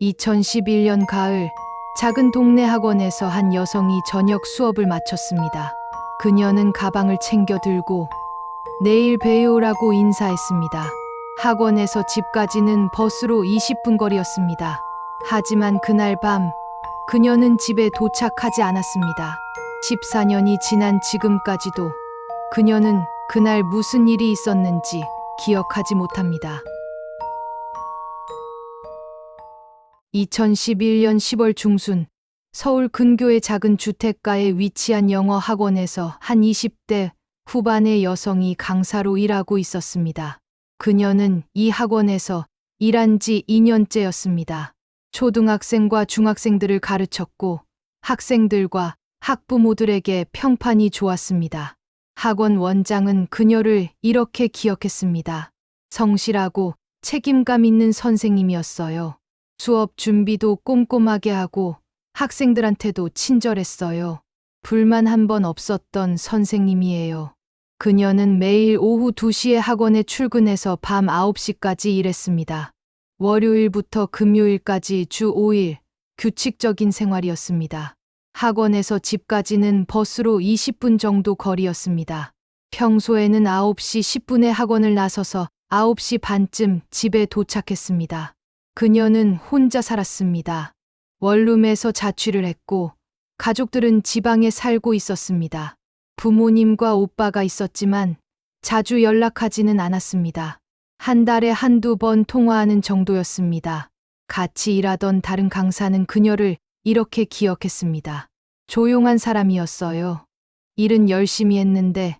2011년 가을 작은 동네 학원에서 한 여성이 저녁 수업을 마쳤습니다. 그녀는 가방을 챙겨 들고 내일 봬요라고 인사했습니다. 학원에서 집까지는 버스로 20분 거리였습니다. 하지만 그날 밤 그녀는 집에 도착하지 않았습니다. 14년이 지난 지금까지도 그녀는 그날 무슨 일이 있었는지 기억하지 못합니다. 2011년 10월 중순 서울 근교의 작은 주택가에 위치한 영어 학원에서 한 20대 후반의 여성이 강사로 일하고 있었습니다. 그녀는 이 학원에서 일한 지 2년째였습니다. 초등학생과 중학생들을 가르쳤고 학생들과 학부모들에게 평판이 좋았습니다. 학원 원장은 그녀를 이렇게 기억했습니다. 성실하고 책임감 있는 선생님이었어요. 수업 준비도 꼼꼼하게 하고 학생들한테도 친절했어요. 불만 한 번 없었던 선생님이에요. 그녀는 매일 오후 2시에 학원에 출근해서 밤 9시까지 일했습니다. 월요일부터 금요일까지 주 5일 규칙적인 생활이었습니다. 학원에서 집까지는 버스로 20분 정도 거리였습니다. 평소에는 9시 10분에 학원을 나서서 9시 반쯤 집에 도착했습니다. 그녀는 혼자 살았습니다. 원룸에서 자취를 했고 가족들은 지방에 살고 있었습니다. 부모님과 오빠가 있었지만 자주 연락하지는 않았습니다. 한 달에 한두 번 통화하는 정도였습니다. 같이 일하던 다른 강사는 그녀를 이렇게 기억했습니다. 조용한 사람이었어요. 일은 열심히 했는데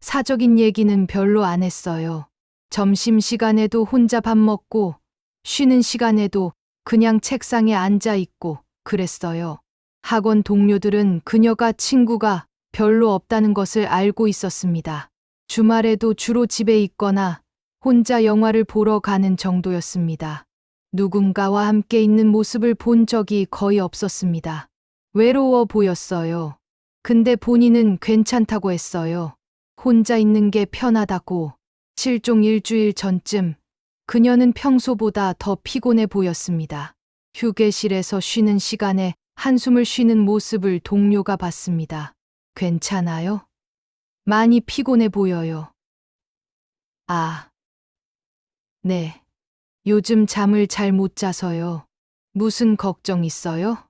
사적인 얘기는 별로 안 했어요. 점심시간에도 혼자 밥 먹고 쉬는 시간에도 그냥 책상에 앉아 있고 그랬어요. 학원 동료들은 그녀가 친구가 별로 없다는 것을 알고 있었습니다. 주말에도 주로 집에 있거나 혼자 영화를 보러 가는 정도였습니다. 누군가와 함께 있는 모습을 본 적이 거의 없었습니다. 외로워 보였어요. 근데 본인은 괜찮다고 했어요. 혼자 있는 게 편하다고. 실종 일주일 전쯤 그녀는 평소보다 더 피곤해 보였습니다. 휴게실에서 쉬는 시간에 한숨을 쉬는 모습을 동료가 봤습니다. 괜찮아요? 많이 피곤해 보여요. 아. 네. 요즘 잠을 잘 못 자서요. 무슨 걱정 있어요?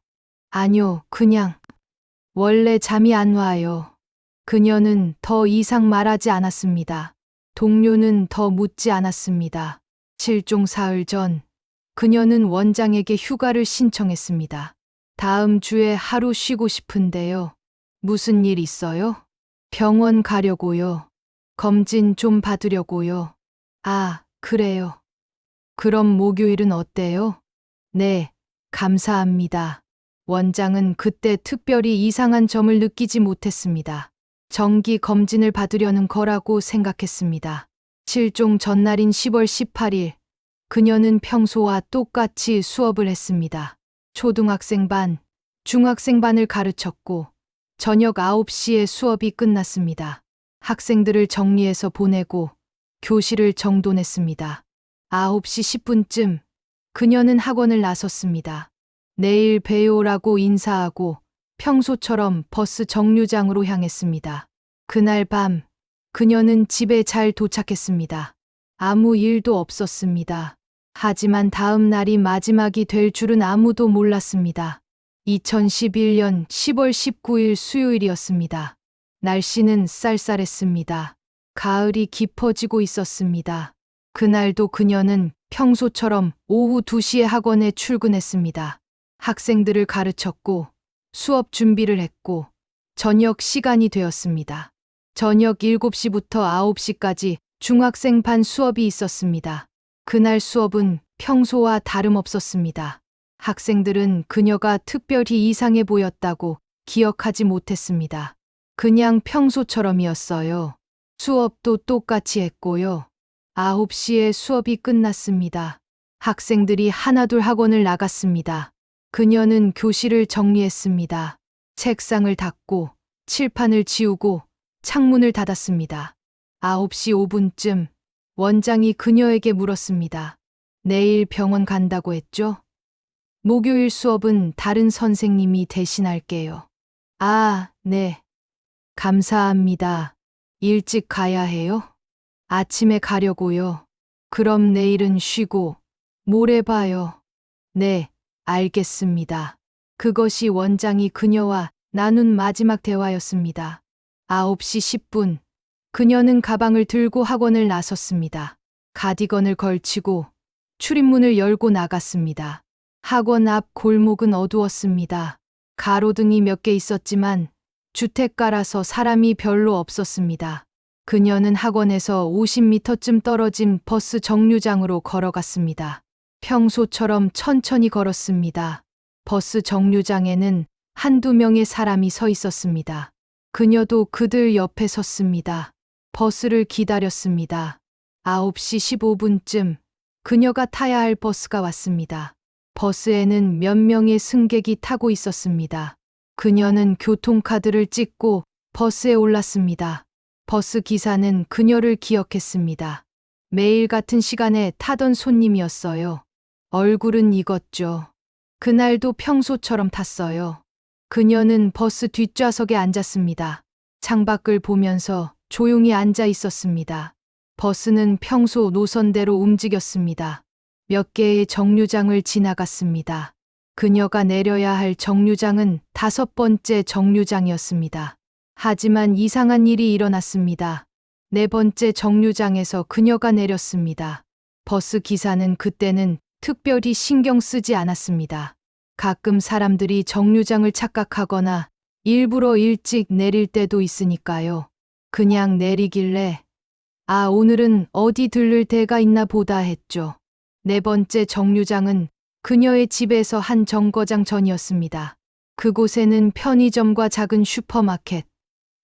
아니요, 그냥. 원래 잠이 안 와요. 그녀는 더 이상 말하지 않았습니다. 동료는 더 묻지 않았습니다. 실종 사흘 전, 그녀는 원장에게 휴가를 신청했습니다. 다음 주에 하루 쉬고 싶은데요. 무슨 일 있어요? 병원 가려고요. 검진 좀 받으려고요. 아, 그래요. 그럼 목요일은 어때요? 네, 감사합니다. 원장은 그때 특별히 이상한 점을 느끼지 못했습니다. 정기 검진을 받으려는 거라고 생각했습니다. 실종 전날인 10월 18일, 그녀는 평소와 똑같이 수업을 했습니다. 초등학생 반, 중학생 반을 가르쳤고, 저녁 9시에 수업이 끝났습니다. 학생들을 정리해서 보내고, 교실을 정돈했습니다. 9시 10분쯤, 그녀는 학원을 나섰습니다. 내일 봬요라고 인사하고, 평소처럼 버스 정류장으로 향했습니다. 그날 밤, 그녀는 집에 잘 도착했습니다. 아무 일도 없었습니다. 하지만 다음 날이 마지막이 될 줄은 아무도 몰랐습니다. 2011년 10월 19일 수요일이었습니다. 날씨는 쌀쌀했습니다. 가을이 깊어지고 있었습니다. 그날도 그녀는 평소처럼 오후 2시에 학원에 출근했습니다. 학생들을 가르쳤고 수업 준비를 했고 저녁 시간이 되었습니다. 저녁 7시부터 9시까지 중학생 반 수업이 있었습니다. 그날 수업은 평소와 다름없었습니다. 학생들은 그녀가 특별히 이상해 보였다고 기억하지 못했습니다. 그냥 평소처럼이었어요. 수업도 똑같이 했고요. 9시에 수업이 끝났습니다. 학생들이 하나둘 학원을 나갔습니다. 그녀는 교실을 정리했습니다. 책상을 닫고 칠판을 지우고 창문을 닫았습니다. 9시 5분쯤 원장이 그녀에게 물었습니다. 내일 병원 간다고 했죠? 목요일 수업은 다른 선생님이 대신할게요. 아, 네. 감사합니다. 일찍 가야 해요? 아침에 가려고요. 그럼 내일은 쉬고 모레 봐요. 네, 알겠습니다. 그것이 원장이 그녀와 나눈 마지막 대화였습니다. 9시 10분. 그녀는 가방을 들고 학원을 나섰습니다. 가디건을 걸치고 출입문을 열고 나갔습니다. 학원 앞 골목은 어두웠습니다. 가로등이 몇 개 있었지만 주택가라서 사람이 별로 없었습니다. 그녀는 학원에서 50m쯤 떨어진 버스 정류장으로 걸어갔습니다. 평소처럼 천천히 걸었습니다. 버스 정류장에는 한두 명의 사람이 서 있었습니다. 그녀도 그들 옆에 섰습니다. 버스를 기다렸습니다. 9시 15분쯤 그녀가 타야 할 버스가 왔습니다. 버스에는 몇 명의 승객이 타고 있었습니다. 그녀는 교통카드를 찍고 버스에 올랐습니다. 버스 기사는 그녀를 기억했습니다. 매일 같은 시간에 타던 손님이었어요. 얼굴은 익었죠. 그날도 평소처럼 탔어요. 그녀는 버스 뒷좌석에 앉았습니다. 창밖을 보면서 조용히 앉아 있었습니다. 버스는 평소 노선대로 움직였습니다. 몇 개의 정류장을 지나갔습니다. 그녀가 내려야 할 정류장은 다섯 번째 정류장이었습니다. 하지만 이상한 일이 일어났습니다. 네 번째 정류장에서 그녀가 내렸습니다. 버스 기사는 그때는 특별히 신경 쓰지 않았습니다. 가끔 사람들이 정류장을 착각하거나 일부러 일찍 내릴 때도 있으니까요. 그냥 내리길래 아, 오늘은 어디 들를 데가 있나 보다 했죠. 네 번째 정류장은 그녀의 집에서 한 정거장 전이었습니다. 그곳에는 편의점과 작은 슈퍼마켓,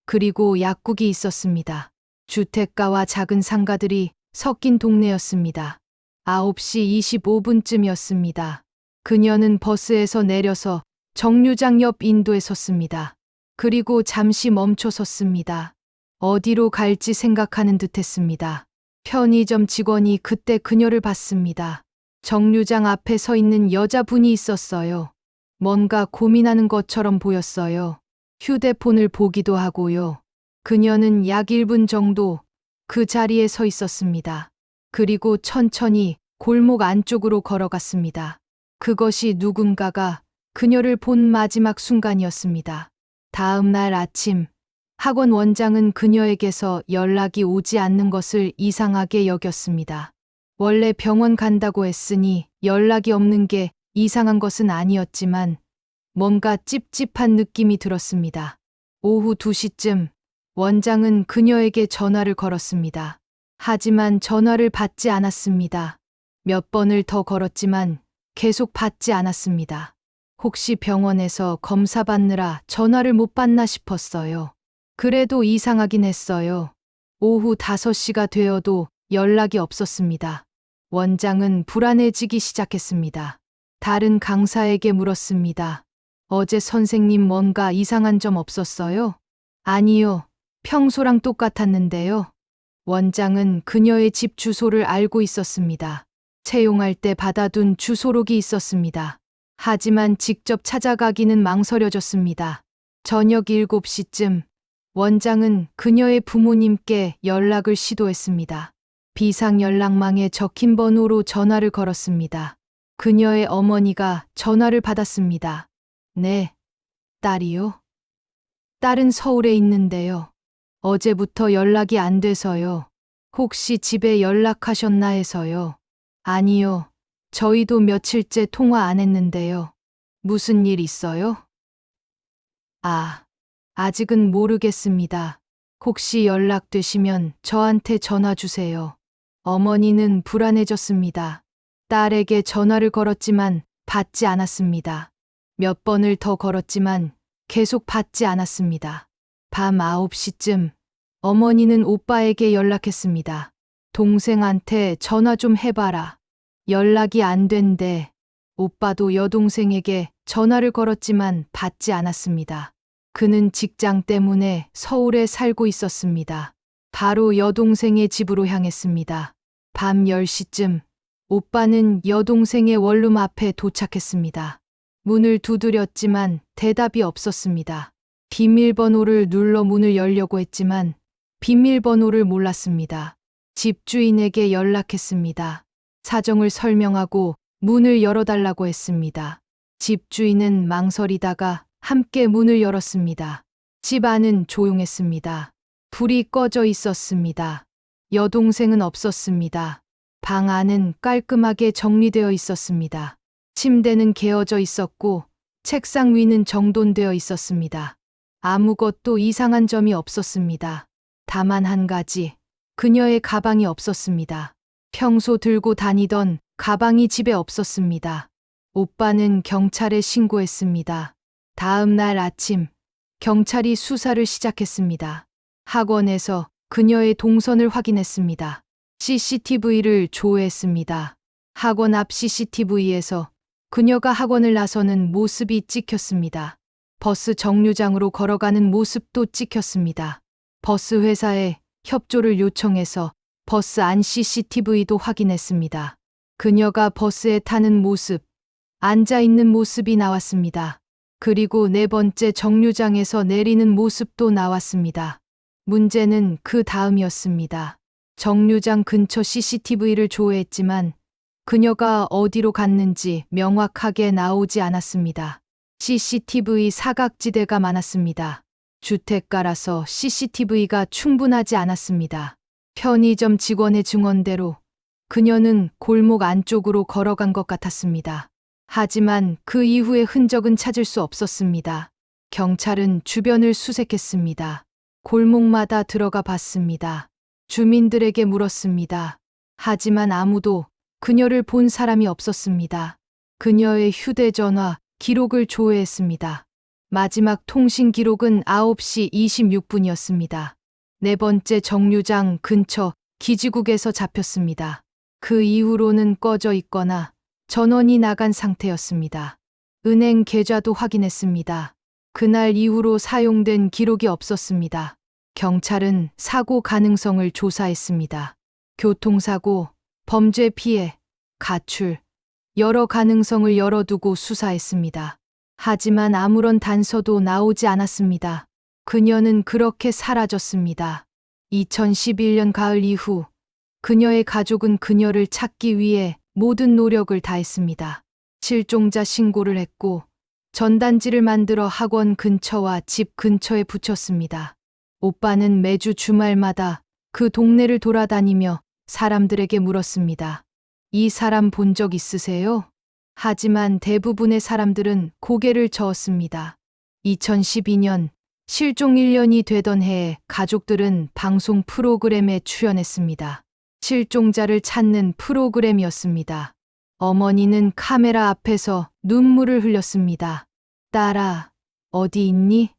그리고 약국이 있었습니다. 주택가와 작은 상가들이 섞인 동네였습니다. 9시 25분쯤이었습니다. 그녀는 버스에서 내려서 정류장 옆 인도에 섰습니다. 그리고 잠시 멈춰 섰습니다. 어디로 갈지 생각하는 듯 했습니다. 편의점 직원이 그때 그녀를 봤습니다. 정류장 앞에 서 있는 여자분이 있었어요. 뭔가 고민하는 것처럼 보였어요. 휴대폰을 보기도 하고요. 그녀는 약 1분 정도 그 자리에 서 있었습니다. 그리고 천천히 골목 안쪽으로 걸어갔습니다. 그것이 누군가가 그녀를 본 마지막 순간이었습니다. 다음 날 아침, 학원 원장은 그녀에게서 연락이 오지 않는 것을 이상하게 여겼습니다. 원래 병원 간다고 했으니 연락이 없는 게 이상한 것은 아니었지만 뭔가 찝찝한 느낌이 들었습니다. 오후 2시쯤 원장은 그녀에게 전화를 걸었습니다. 하지만 전화를 받지 않았습니다. 몇 번을 더 걸었지만 계속 받지 않았습니다. 혹시 병원에서 검사 받느라 전화를 못 받나 싶었어요. 그래도 이상하긴 했어요. 오후 5시가 되어도 연락이 없었습니다. 원장은 불안해지기 시작했습니다. 다른 강사에게 물었습니다. 어제 선생님 뭔가 이상한 점 없었어요? 아니요. 평소랑 똑같았는데요. 원장은 그녀의 집 주소를 알고 있었습니다. 채용할 때 받아둔 주소록이 있었습니다. 하지만 직접 찾아가기는 망설여졌습니다. 저녁 7시쯤 원장은 그녀의 부모님께 연락을 시도했습니다. 비상 연락망에 적힌 번호로 전화를 걸었습니다. 그녀의 어머니가 전화를 받았습니다. 네, 딸이요? 딸은 서울에 있는데요. 어제부터 연락이 안 돼서요. 혹시 집에 연락하셨나 해서요. 아니요. 저희도 며칠째 통화 안 했는데요. 무슨 일 있어요? 아, 아직은 모르겠습니다. 혹시 연락되시면 저한테 전화 주세요. 어머니는 불안해졌습니다. 딸에게 전화를 걸었지만 받지 않았습니다. 몇 번을 더 걸었지만 계속 받지 않았습니다. 밤 9시쯤 어머니는 오빠에게 연락했습니다. 동생한테 전화 좀 해봐라. 연락이 안 된대. 오빠도 여동생에게 전화를 걸었지만 받지 않았습니다. 그는 직장 때문에 서울에 살고 있었습니다. 바로 여동생의 집으로 향했습니다. 밤 10시쯤 오빠는 여동생의 원룸 앞에 도착했습니다. 문을 두드렸지만 대답이 없었습니다. 비밀번호를 눌러 문을 열려고 했지만 비밀번호를 몰랐습니다. 집주인에게 연락했습니다. 사정을 설명하고 문을 열어달라고 했습니다. 집주인은 망설이다가 함께 문을 열었습니다. 집 안은 조용했습니다. 불이 꺼져 있었습니다. 여동생은 없었습니다. 방 안은 깔끔하게 정리되어 있었습니다. 침대는 개어져 있었고 책상 위는 정돈되어 있었습니다. 아무것도 이상한 점이 없었습니다. 다만 한 가지, 그녀의 가방이 없었습니다. 평소 들고 다니던 가방이 집에 없었습니다. 오빠는 경찰에 신고했습니다. 다음 날 아침, 경찰이 수사를 시작했습니다. 학원에서 그녀의 동선을 확인했습니다. CCTV를 조회했습니다. 학원 앞 CCTV에서 그녀가 학원을 나서는 모습이 찍혔습니다. 버스 정류장으로 걸어가는 모습도 찍혔습니다. 버스 회사에 협조를 요청해서 버스 안 CCTV도 확인했습니다. 그녀가 버스에 타는 모습, 앉아 있는 모습이 나왔습니다. 그리고 네 번째 정류장에서 내리는 모습도 나왔습니다. 문제는 그 다음이었습니다. 정류장 근처 CCTV를 조회했지만 그녀가 어디로 갔는지 명확하게 나오지 않았습니다. CCTV 사각지대가 많았습니다. 주택가라서 CCTV가 충분하지 않았습니다. 편의점 직원의 증언대로 그녀는 골목 안쪽으로 걸어간 것 같았습니다. 하지만 그 이후의 흔적은 찾을 수 없었습니다. 경찰은 주변을 수색했습니다. 골목마다 들어가 봤습니다. 주민들에게 물었습니다. 하지만 아무도 그녀를 본 사람이 없었습니다. 그녀의 휴대전화 기록을 조회했습니다. 마지막 통신 기록은 9시 26분이었습니다. 네 번째 정류장 근처 기지국에서 잡혔습니다. 그 이후로는 꺼져 있거나 전원이 나간 상태였습니다. 은행 계좌도 확인했습니다. 그날 이후로 사용된 기록이 없었습니다. 경찰은 사고 가능성을 조사했습니다. 교통사고, 범죄 피해, 가출, 여러 가능성을 열어두고 수사했습니다. 하지만 아무런 단서도 나오지 않았습니다. 그녀는 그렇게 사라졌습니다. 2011년 가을 이후 그녀의 가족은 그녀를 찾기 위해 모든 노력을 다했습니다. 실종자 신고를 했고 전단지를 만들어 학원 근처와 집 근처에 붙였습니다. 오빠는 매주 주말마다 그 동네를 돌아다니며 사람들에게 물었습니다. 이 사람 본 적 있으세요? 하지만 대부분의 사람들은 고개를 저었습니다. 2012년 실종 1년이 되던 해에 가족들은 방송 프로그램에 출연했습니다. 실종자를 찾는 프로그램이었습니다. 어머니는 카메라 앞에서 눈물을 흘렸습니다. 딸아, 어디 있니?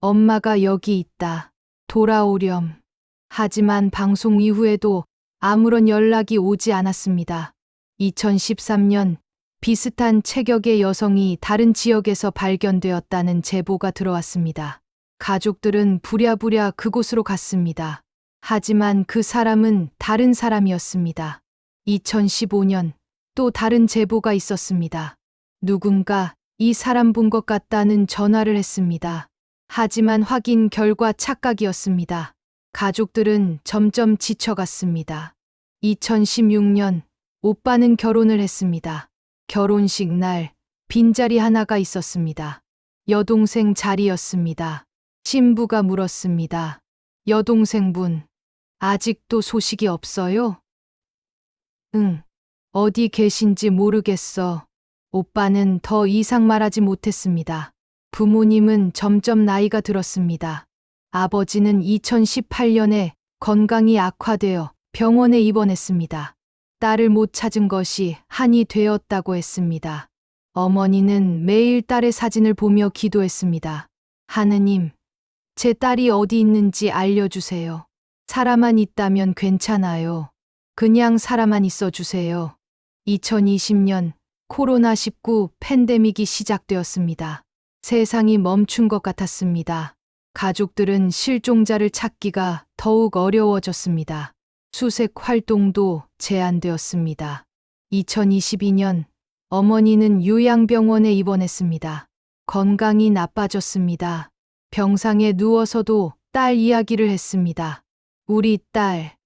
엄마가 여기 있다. 돌아오렴. 하지만 방송 이후에도 아무런 연락이 오지 않았습니다. 2013년 비슷한 체격의 여성이 다른 지역에서 발견되었다는 제보가 들어왔습니다. 가족들은 부랴부랴 그곳으로 갔습니다. 하지만 그 사람은 다른 사람이었습니다. 2015년 또 다른 제보가 있었습니다. 누군가 이 사람 본 것 같다는 전화를 했습니다. 하지만 확인 결과 착각이었습니다. 가족들은 점점 지쳐갔습니다. 2016년 오빠는 결혼을 했습니다. 결혼식 날 빈자리 하나가 있었습니다. 여동생 자리였습니다. 신부가 물었습니다. 여동생분, 아직도 소식이 없어요? 응, 어디 계신지 모르겠어. 오빠는 더 이상 말하지 못했습니다. 부모님은 점점 나이가 들었습니다. 아버지는 2018년에 건강이 악화되어 병원에 입원했습니다. 딸을 못 찾은 것이 한이 되었다고 했습니다. 어머니는 매일 딸의 사진을 보며 기도했습니다. 하느님, 제 딸이 어디 있는지 알려주세요. 사람만 있다면 괜찮아요. 그냥 살아만 있어 주세요. 2020년 코로나19 팬데믹이 시작되었습니다. 세상이 멈춘 것 같았습니다. 가족들은 실종자를 찾기가 더욱 어려워졌습니다. 수색 활동도 제한되었습니다. 2022년 어머니는 요양병원에 입원했습니다. 건강이 나빠졌습니다. 병상에 누워서도 딸 이야기를 했습니다. 우리 딸,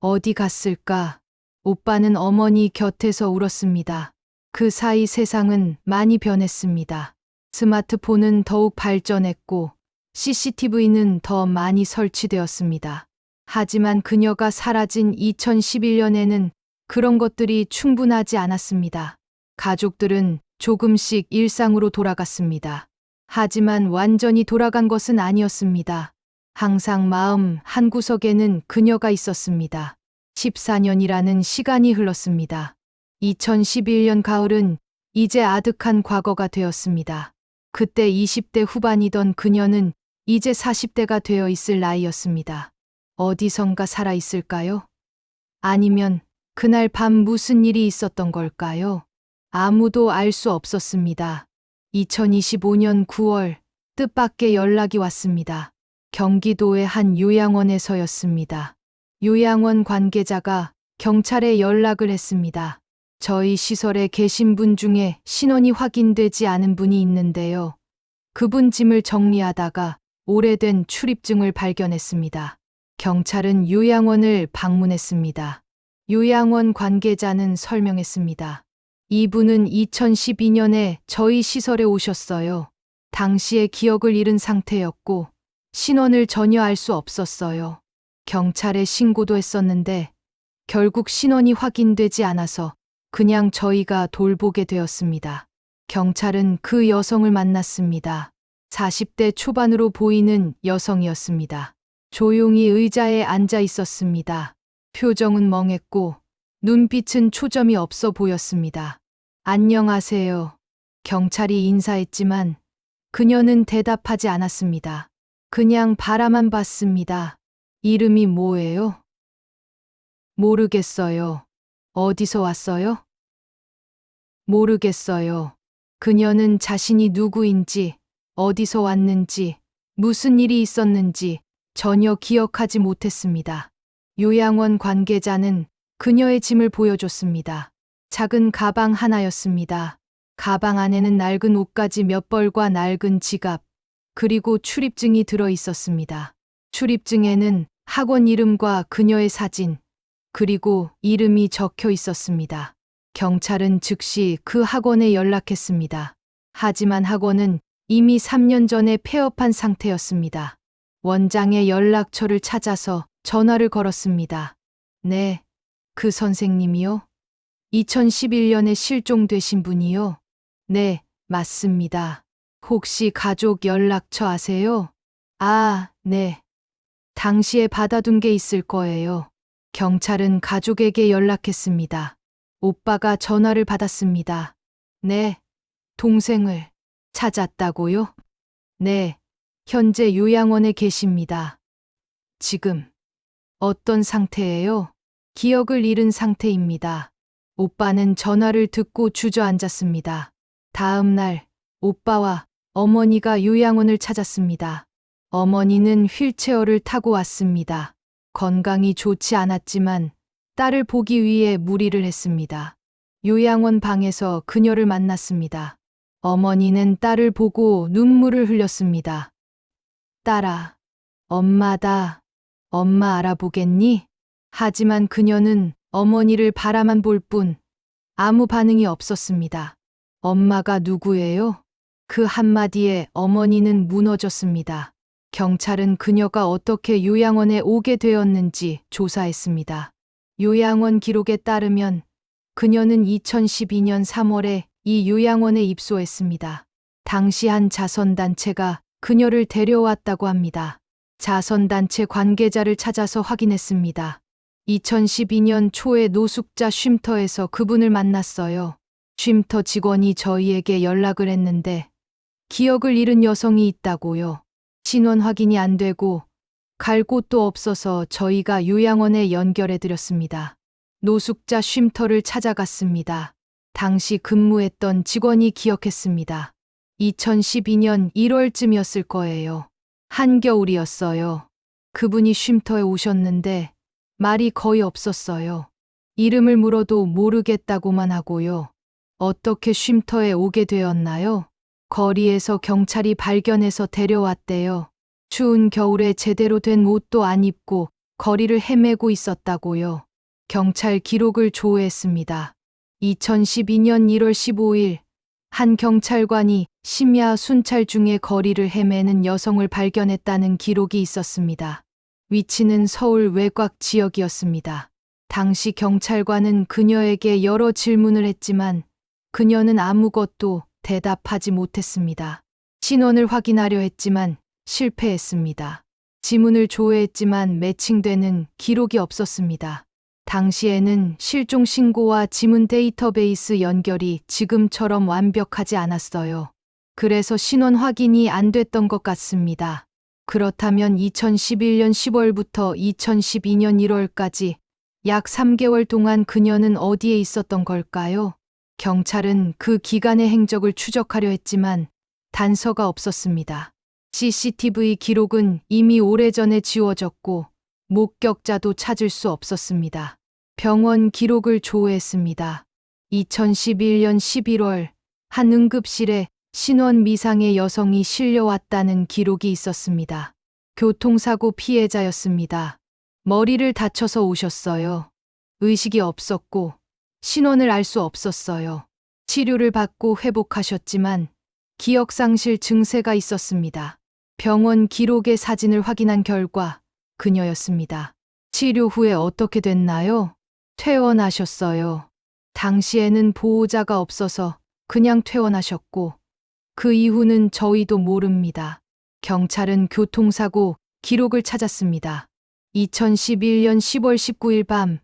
어디 갔을까? 오빠는 어머니 곁에서 울었습니다. 그 사이 세상은 많이 변했습니다. 스마트폰은 더욱 발전했고 CCTV는 더 많이 설치되었습니다. 하지만 그녀가 사라진 2011년에는 그런 것들이 충분하지 않았습니다. 가족들은 조금씩 일상으로 돌아갔습니다. 하지만 완전히 돌아간 것은 아니었습니다. 항상 마음 한 구석에는 그녀가 있었습니다. 14년이라는 시간이 흘렀습니다. 2011년 가을은 이제 아득한 과거가 되었습니다. 그때 20대 후반이던 그녀는 이제 40대가 되어 있을 나이였습니다. 어디선가 살아 있을까요? 아니면 그날 밤 무슨 일이 있었던 걸까요? 아무도 알 수 없었습니다. 2025년 9월 뜻밖의 연락이 왔습니다. 경기도의 한 요양원에서였습니다. 요양원 관계자가 경찰에 연락을 했습니다. 저희 시설에 계신 분 중에 신원이 확인되지 않은 분이 있는데요. 그분 짐을 정리하다가 오래된 출입증을 발견했습니다. 경찰은 요양원을 방문했습니다. 요양원 관계자는 설명했습니다. 이분은 2012년에 저희 시설에 오셨어요. 당시에 기억을 잃은 상태였고 신원을 전혀 알 수 없었어요. 경찰에 신고도 했었는데 결국 신원이 확인되지 않아서 그냥 저희가 돌보게 되었습니다. 경찰은 그 여성을 만났습니다. 40대 초반으로 보이는 여성이었습니다. 조용히 의자에 앉아 있었습니다. 표정은 멍했고 눈빛은 초점이 없어 보였습니다. 안녕하세요. 경찰이 인사했지만 그녀는 대답하지 않았습니다. 그냥 바라만 봤습니다. 이름이 뭐예요? 모르겠어요. 어디서 왔어요? 모르겠어요. 그녀는 자신이 누구인지, 어디서 왔는지, 무슨 일이 있었는지 전혀 기억하지 못했습니다. 요양원 관계자는 그녀의 짐을 보여줬습니다. 작은 가방 하나였습니다. 가방 안에는 낡은 옷가지 몇 벌과 낡은 지갑, 그리고 출입증이 들어 있었습니다. 출입증에는 학원 이름과 그녀의 사진, 그리고 이름이 적혀 있었습니다. 경찰은 즉시 그 학원에 연락했습니다. 하지만 학원은 이미 3년 전에 폐업한 상태였습니다. 원장의 연락처를 찾아서 전화를 걸었습니다. 네, 그 선생님이요? 2011년에 실종되신 분이요? 네, 맞습니다. 혹시 가족 연락처 아세요? 아, 네. 당시에 받아둔 게 있을 거예요. 경찰은 가족에게 연락했습니다. 오빠가 전화를 받았습니다. 네. 동생을 찾았다고요? 네. 현재 요양원에 계십니다. 지금 어떤 상태예요? 기억을 잃은 상태입니다. 오빠는 전화를 듣고 주저앉았습니다. 다음 날 오빠와 어머니가 요양원을 찾았습니다. 어머니는 휠체어를 타고 왔습니다. 건강이 좋지 않았지만 딸을 보기 위해 무리를 했습니다. 요양원 방에서 그녀를 만났습니다. 어머니는 딸을 보고 눈물을 흘렸습니다. 딸아, 엄마다. 엄마 알아보겠니? 하지만 그녀는 어머니를 바라만 볼 뿐 아무 반응이 없었습니다. 엄마가 누구예요? 그 한마디에 어머니는 무너졌습니다. 경찰은 그녀가 어떻게 요양원에 오게 되었는지 조사했습니다. 요양원 기록에 따르면 그녀는 2012년 3월에 이 요양원에 입소했습니다. 당시 한 자선단체가 그녀를 데려왔다고 합니다. 자선단체 관계자를 찾아서 확인했습니다. 2012년 초에 노숙자 쉼터에서 그분을 만났어요. 쉼터 직원이 저희에게 연락을 했는데 기억을 잃은 여성이 있다고요. 신원 확인이 안 되고 갈 곳도 없어서 저희가 요양원에 연결해 드렸습니다. 노숙자 쉼터를 찾아갔습니다. 당시 근무했던 직원이 기억했습니다. 2012년 1월쯤이었을 거예요. 한겨울이었어요. 그분이 쉼터에 오셨는데 말이 거의 없었어요. 이름을 물어도 모르겠다고만 하고요. 어떻게 쉼터에 오게 되었나요? 거리에서 경찰이 발견해서 데려왔대요. 추운 겨울에 제대로 된 옷도 안 입고 거리를 헤매고 있었다고요. 경찰 기록을 조회했습니다. 2012년 1월 15일 한 경찰관이 심야 순찰 중에 거리를 헤매는 여성을 발견했다는 기록이 있었습니다. 위치는 서울 외곽 지역이었습니다. 당시 경찰관은 그녀에게 여러 질문을 했지만 그녀는 아무것도 대답하지 못했습니다. 신원을 확인하려 했지만 실패했습니다. 지문을 조회했지만 매칭되는 기록이 없었습니다. 당시에는 실종 신고와 지문 데이터베이스 연결이 지금처럼 완벽하지 않았어요. 그래서 신원 확인이 안 됐던 것 같습니다. 그렇다면 2011년 10월부터 2012년 1월까지 약 3개월 동안 그녀는 어디에 있었던 걸까요? 경찰은 그 기간의 행적을 추적하려 했지만 단서가 없었습니다. CCTV 기록은 이미 오래전에 지워졌고 목격자도 찾을 수 없었습니다. 병원 기록을 조회했습니다. 2011년 11월 한 응급실에 신원 미상의 여성이 실려왔다는 기록이 있었습니다. 교통사고 피해자였습니다. 머리를 다쳐서 오셨어요. 의식이 없었고 신원을 알 수 없었어요. 치료를 받고 회복하셨지만 기억상실 증세가 있었습니다. 병원 기록의 사진을 확인한 결과 그녀였습니다. 치료 후에 어떻게 됐나요? 퇴원하셨어요. 당시에는 보호자가 없어서 그냥 퇴원하셨고 그 이후는 저희도 모릅니다. 경찰은 교통사고 기록을 찾았습니다. 2011년 10월 19일 밤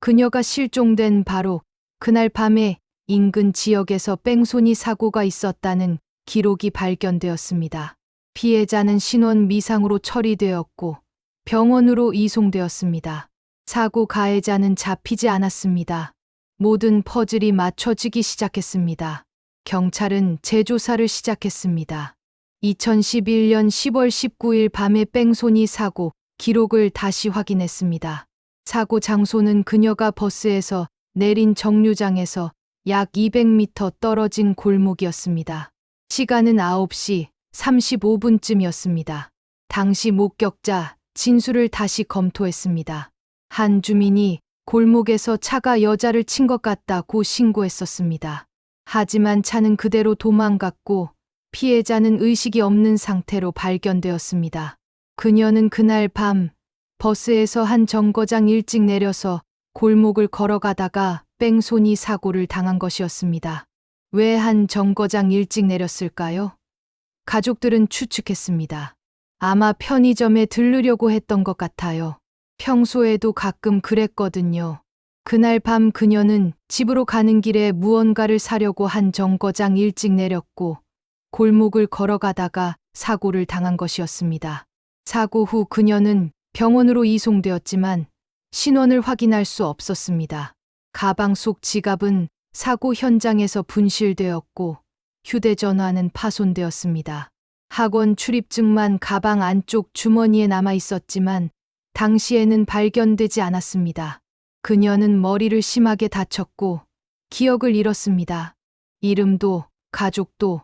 그녀가 실종된 바로 그날 밤에 인근 지역에서 뺑소니 사고가 있었다는 기록이 발견되었습니다. 피해자는 신원 미상으로 처리되었고 병원으로 이송되었습니다. 사고 가해자는 잡히지 않았습니다. 모든 퍼즐이 맞춰지기 시작했습니다. 경찰은 재조사를 시작했습니다. 2011년 10월 19일 밤에 뺑소니 사고 기록을 다시 확인했습니다. 사고 장소는 그녀가 버스에서 내린 정류장에서 약 200m 떨어진 골목이었습니다. 시간은 9시 35분쯤이었습니다. 당시 목격자 진술을 다시 검토했습니다. 한 주민이 골목에서 차가 여자를 친 것 같다고 신고했었습니다. 하지만 차는 그대로 도망갔고 피해자는 의식이 없는 상태로 발견되었습니다. 그녀는 그날 밤 버스에서 한 정거장 일찍 내려서 골목을 걸어가다가 뺑소니 사고를 당한 것이었습니다. 왜 한 정거장 일찍 내렸을까요? 가족들은 추측했습니다. 아마 편의점에 들르려고 했던 것 같아요. 평소에도 가끔 그랬거든요. 그날 밤 그녀는 집으로 가는 길에 무언가를 사려고 한 정거장 일찍 내렸고 골목을 걸어가다가 사고를 당한 것이었습니다. 사고 후 그녀는 병원으로 이송되었지만 신원을 확인할 수 없었습니다. 가방 속 지갑은 사고 현장에서 분실되었고 휴대전화는 파손되었습니다. 학원 출입증만 가방 안쪽 주머니에 남아 있었지만 당시에는 발견되지 않았습니다. 그녀는 머리를 심하게 다쳤고 기억을 잃었습니다. 이름도 가족도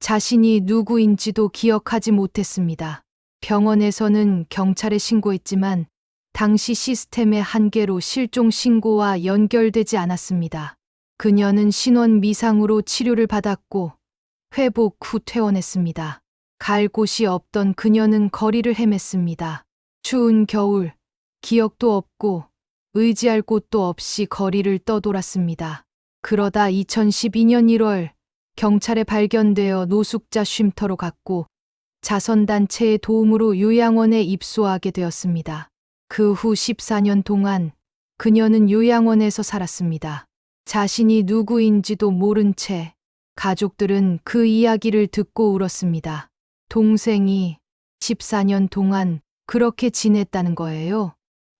자신이 누구인지도 기억하지 못했습니다. 병원에서는 경찰에 신고했지만 당시 시스템의 한계로 실종 신고와 연결되지 않았습니다. 그녀는 신원 미상으로 치료를 받았고 회복 후 퇴원했습니다. 갈 곳이 없던 그녀는 거리를 헤맸습니다. 추운 겨울, 기억도 없고 의지할 곳도 없이 거리를 떠돌았습니다. 그러다 2012년 1월 경찰에 발견되어 노숙자 쉼터로 갔고 자선단체의 도움으로 요양원에 입소하게 되었습니다. 그 후 14년 동안 그녀는 요양원에서 살았습니다. 자신이 누구인지도 모른 채 가족들은 그 이야기를 듣고 울었습니다. 동생이 14년 동안 그렇게 지냈다는 거예요.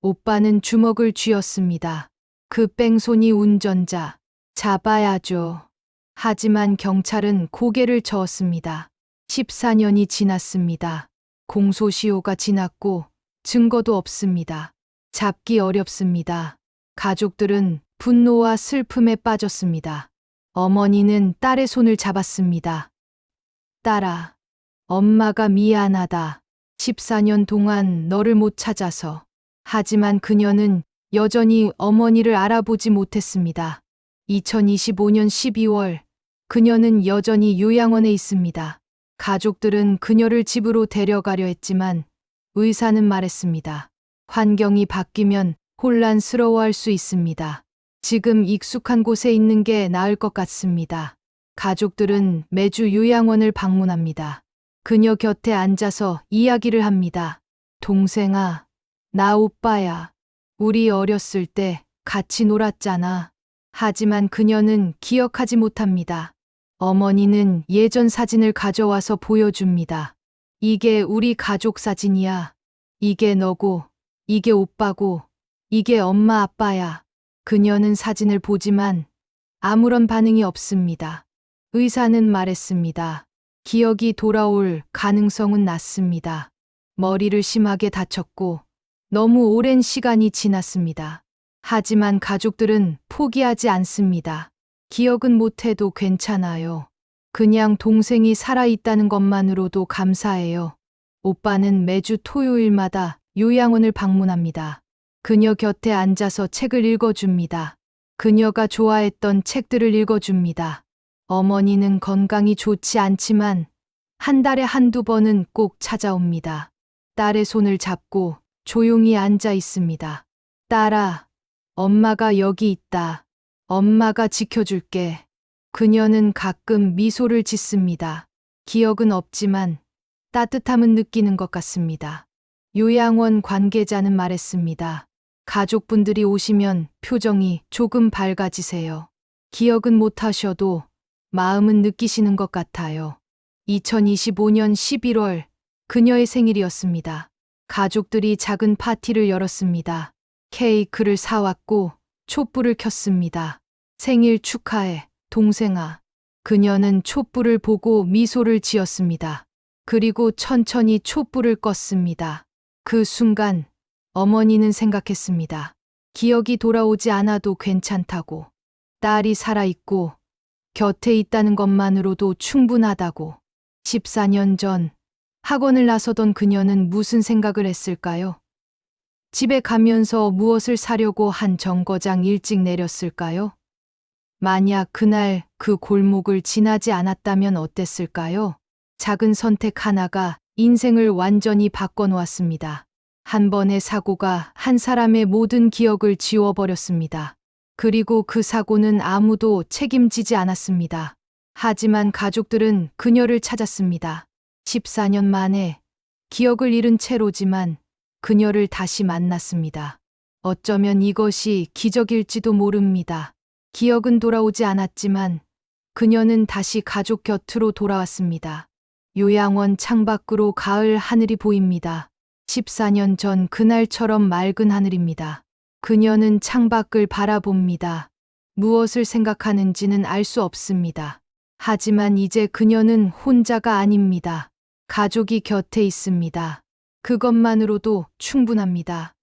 오빠는 주먹을 쥐었습니다. 그 뺑소니 운전자 잡아야죠. 하지만 경찰은 고개를 저었습니다. 14년이 지났습니다. 공소시효가 지났고 증거도 없습니다. 잡기 어렵습니다. 가족들은 분노와 슬픔에 빠졌습니다. 어머니는 딸의 손을 잡았습니다. 딸아, 엄마가 미안하다. 14년 동안 너를 못 찾아서. 하지만 그녀는 여전히 어머니를 알아보지 못했습니다. 2025년 12월, 그녀는 여전히 요양원에 있습니다. 가족들은 그녀를 집으로 데려가려 했지만 의사는 말했습니다. 환경이 바뀌면 혼란스러워할 수 있습니다. 지금 익숙한 곳에 있는 게 나을 것 같습니다. 가족들은 매주 요양원을 방문합니다. 그녀 곁에 앉아서 이야기를 합니다. 동생아, 나 오빠야. 우리 어렸을 때 같이 놀았잖아. 하지만 그녀는 기억하지 못합니다. 어머니는 예전 사진을 가져와서 보여줍니다. 이게 우리 가족 사진이야. 이게 너고, 이게 오빠고, 이게 엄마 아빠야. 그녀는 사진을 보지만 아무런 반응이 없습니다. 의사는 말했습니다. 기억이 돌아올 가능성은 낮습니다. 머리를 심하게 다쳤고 너무 오랜 시간이 지났습니다. 하지만 가족들은 포기하지 않습니다. 기억은 못해도 괜찮아요. 그냥 동생이 살아있다는 것만으로도 감사해요. 오빠는 매주 토요일마다 요양원을 방문합니다. 그녀 곁에 앉아서 책을 읽어줍니다. 그녀가 좋아했던 책들을 읽어줍니다. 어머니는 건강이 좋지 않지만 한 달에 한두 번은 꼭 찾아옵니다. 딸의 손을 잡고 조용히 앉아 있습니다. 딸아, 엄마가 여기 있다. 엄마가 지켜줄게. 그녀는 가끔 미소를 짓습니다. 기억은 없지만 따뜻함은 느끼는 것 같습니다. 요양원 관계자는 말했습니다. 가족분들이 오시면 표정이 조금 밝아지세요. 기억은 못하셔도 마음은 느끼시는 것 같아요. 2025년 11월 그녀의 생일이었습니다. 가족들이 작은 파티를 열었습니다. 케이크를 사왔고 촛불을 켰습니다. 생일 축하해, 동생아. 그녀는 촛불을 보고 미소를 지었습니다. 그리고 천천히 촛불을 껐습니다. 그 순간 어머니는 생각했습니다. 기억이 돌아오지 않아도 괜찮다고. 딸이 살아있고 곁에 있다는 것만으로도 충분하다고. 14년 전 학원을 나서던 그녀는 무슨 생각을 했을까요? 집에 가면서 무엇을 사려고 한 정거장 일찍 내렸을까요? 만약 그날 그 골목을 지나지 않았다면 어땠을까요? 작은 선택 하나가 인생을 완전히 바꿔놓았습니다. 한 번의 사고가 한 사람의 모든 기억을 지워버렸습니다. 그리고 그 사고는 아무도 책임지지 않았습니다. 하지만 가족들은 그녀를 찾았습니다. 14년 만에 기억을 잃은 채로지만 그녀를 다시 만났습니다. 어쩌면 이것이 기적일지도 모릅니다. 기억은 돌아오지 않았지만 그녀는 다시 가족 곁으로 돌아왔습니다. 요양원 창밖으로 가을 하늘이 보입니다. 14년 전 그날처럼 맑은 하늘입니다. 그녀는 창밖을 바라봅니다. 무엇을 생각하는지는 알 수 없습니다. 하지만 이제 그녀는 혼자가 아닙니다. 가족이 곁에 있습니다. 그것만으로도 충분합니다.